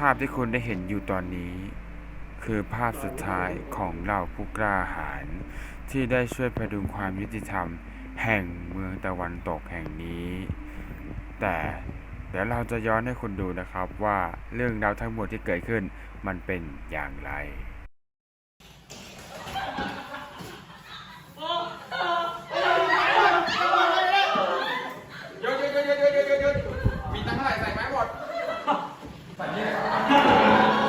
ภาพที่คุณได้เห็นอยู่ตอนนี้ คือภาพสุดท้ายของเหล่าผู้กล้าหาญที่ได้ช่วยพดุงความยุติธรรมแห่งเมืองตะวันตกแห่งนี้ แต่เดี๋ยวเราจะย้อนให้คุณดูนะครับว่าเรื่องราวทั้งหมดที่เกิดขึ้นมันเป็นอย่างไร หยุดหยุดหยุดหยุดหยุดหยุดหยุดมีตังค์เท่าไหร่ใส่ไม้หมดใส่นี่เล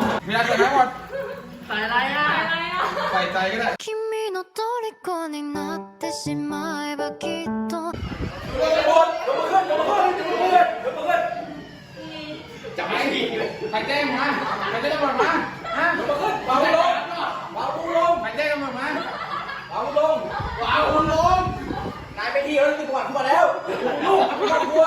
ย มีอะไรใส่ไม้หมด ขายอะไรอ่ะ ใส่ใจก็ได้ 君の虜になってしまえばきっと จับไม้ดิใครแจ้งมาใครแจ้งตำรวจมาฮะเบาลงเบาลงใครแจ้งตำรวจมาเบาลงเบาลงนายไปที่เขาติดกว่าทั่วแล้วลูกทั่วทั่ว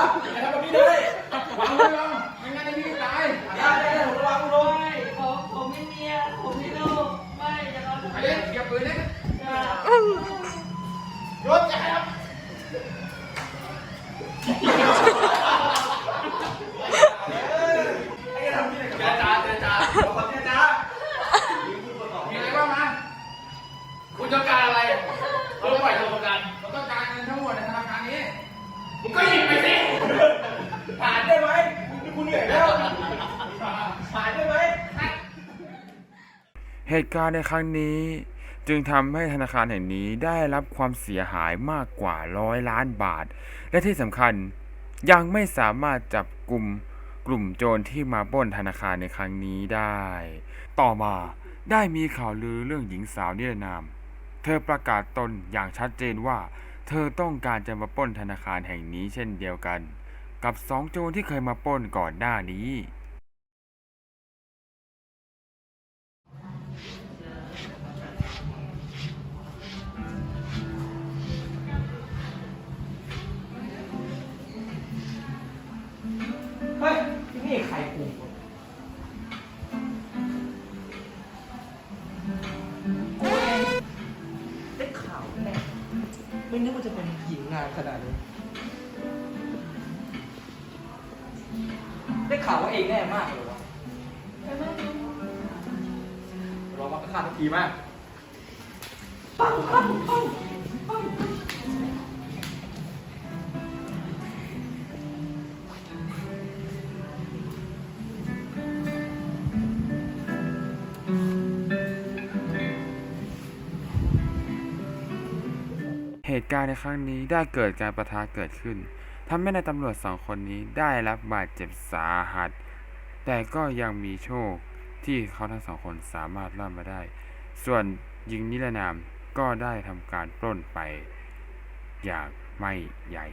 เหตุการณ์ในครั้งนี้ จึงทำให้ธนาคารแห่งนี้ได้รับความเสียหายมากกว่าร้อยล้านบาท และที่สำคัญยังไม่สามารถจับกลุ่มกลุ่มโจรที่มาปล้นธนาคารในครั้งนี้ได้ ต่อมาได้มีข่าวลือเรื่องหญิงสาวนิรนาม เธอประกาศตนอย่างชัดเจนว่า เธอต้องการจะมาปล้นธนาคารแห่งนี้เช่นเดียวกัน กับสองโจรที่เคยมาปล้นก่อนหน้านี้ ยนี่ใครกูได้ข่าวแน่ไม่นึกว่าจะเป็นหญิงงามขนาดนี้ ได้ข่าวว่าเองแน่มากเลยวะลองมาประทานทักทีมากปังปังปังปัง ตุการณ์ในครั้งนี้ได้เกิดการประทะเกิดขึ้นทำให้นายตำรวจสองคนนี้ได้รับบาดเจ็บสาหัส แต่ก็ยังมีโชคที่เขาทั้งสองคนสามารถรอดมาได้ ส่วนหญิงนิรนามก็ได้ทำการปล้นไป อย่างไม่ใหญ่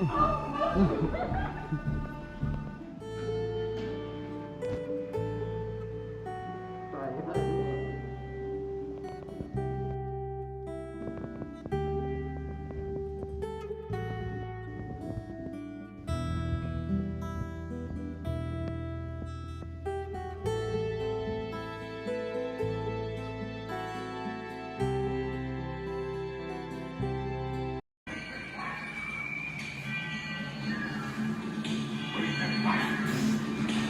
うん。